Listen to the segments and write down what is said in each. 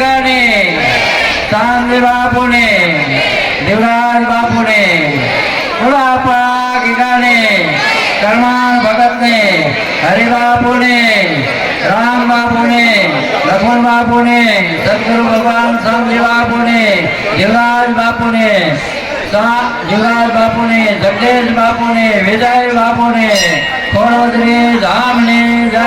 ગાને ચાંદે બાપુને, દેવરાજ બાપુને ઉડાપા ગીગાને કરમાન ભગતને હરિબાપુને રામ બાપુને, લખમણ બાપુને, સદગુરુ ભગવાન સ્વામી બાપુને, દેવરાજ બાપુને જુગાર બાપુને, જગદેશ બાપુને, વિજય બાપુને, ખોડોદરી ધામને જય.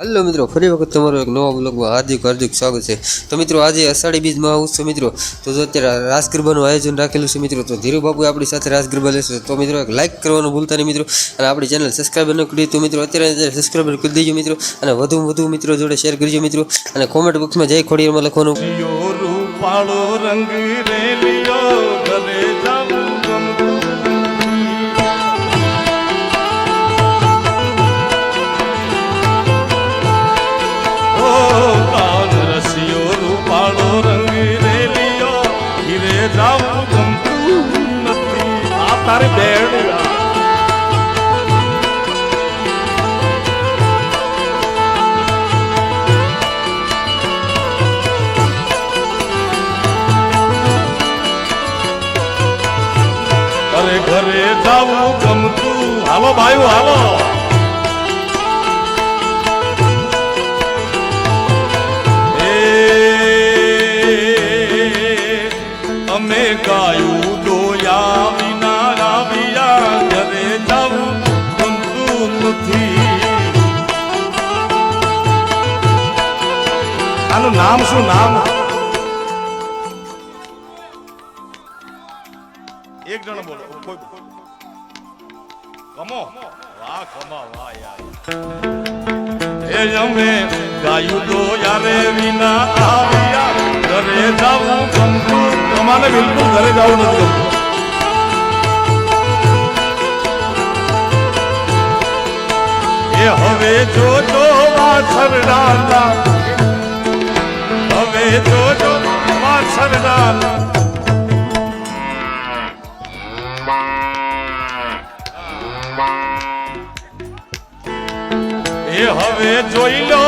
હલો મિત્રો, ફરી વખત તમારો એક નવા બ્લોગમાં હાર્દિક હાર્દિક સ્વાગત છે. તો મિત્રો, આજે અષાઢી બીજમાં મહાઉત્સવ મિત્રો. તો જો અત્યારે રાસ ગરબાનું આયોજન રાખેલું છે મિત્રો, તો ધીરુ બાપુ આપણી સાથે રાસ ગરબા લેશે તો મિત્રો, એક લાઇક કરવાનું ભૂલતા નહીં મિત્રો. અને આપણી ચેનલ સબસ્ક્રાઈબર ન કરી તો મિત્રો, અત્યારે સબસ્ક્રાઈબર કરી દેજો મિત્રો. અને વધુ વધુ મિત્રો જોડે શેર કરજો મિત્રો. અને કોમેન્ટ બોક્સમાં જય ખોડિયારમાં લખવાનું. જાવું ગમતું. હાલો ભાઈ, હાલો. અમે ગાયું ડોયા વિના આવ્યા ઘરે જાવું ગમતું આનું નામ શું? નામ? જણ બોલો કોઈ કમો વાહ કમા વાહ યાર એ જમે ગાયું તો યારે વિના આવ્યા ઘરે જાવું ગમતું તમારે બિલકુલ ઘરે જાવું નથી એ હવે જો વાછરડાના હવે જો વાછરડાના એ જોઈ લો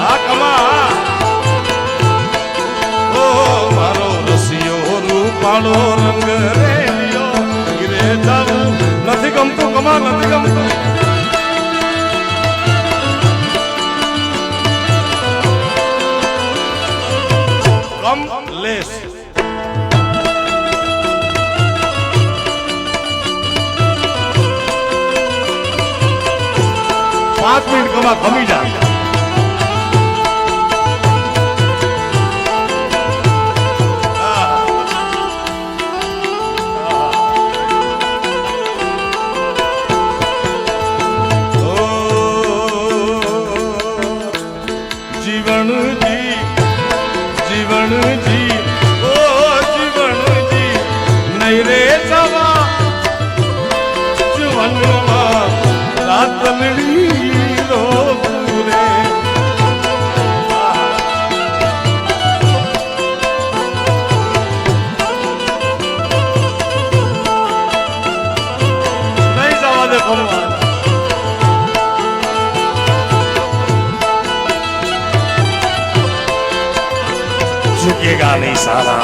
આ કમા ઓ મારો રસિયો રૂપાળો રંગ રે ઘરે જવું નથી ગમતું કમા નથી ગમતું. 조그마 겁니다. ઝુકેગા નહીં साला।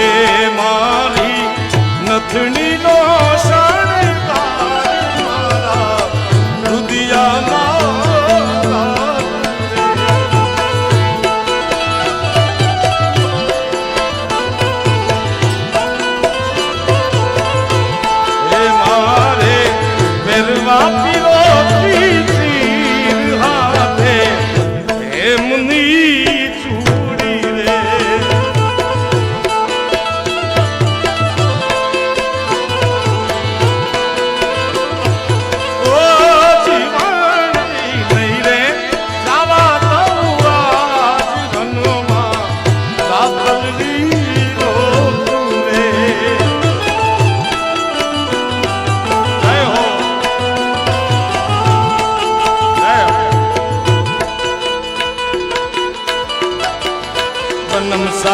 એ મારી નથણી નો શણગાર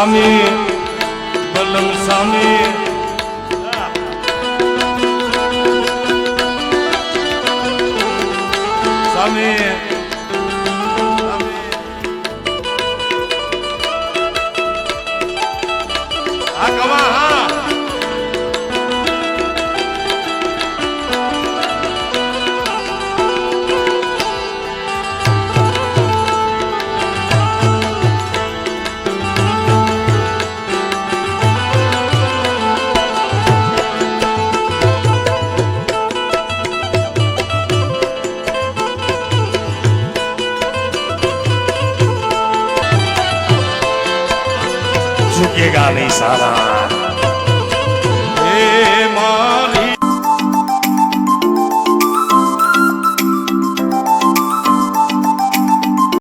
સ્વામી બલમ સ્વામી સ્વામી આ કવા હા. झुकेगा नहीं साला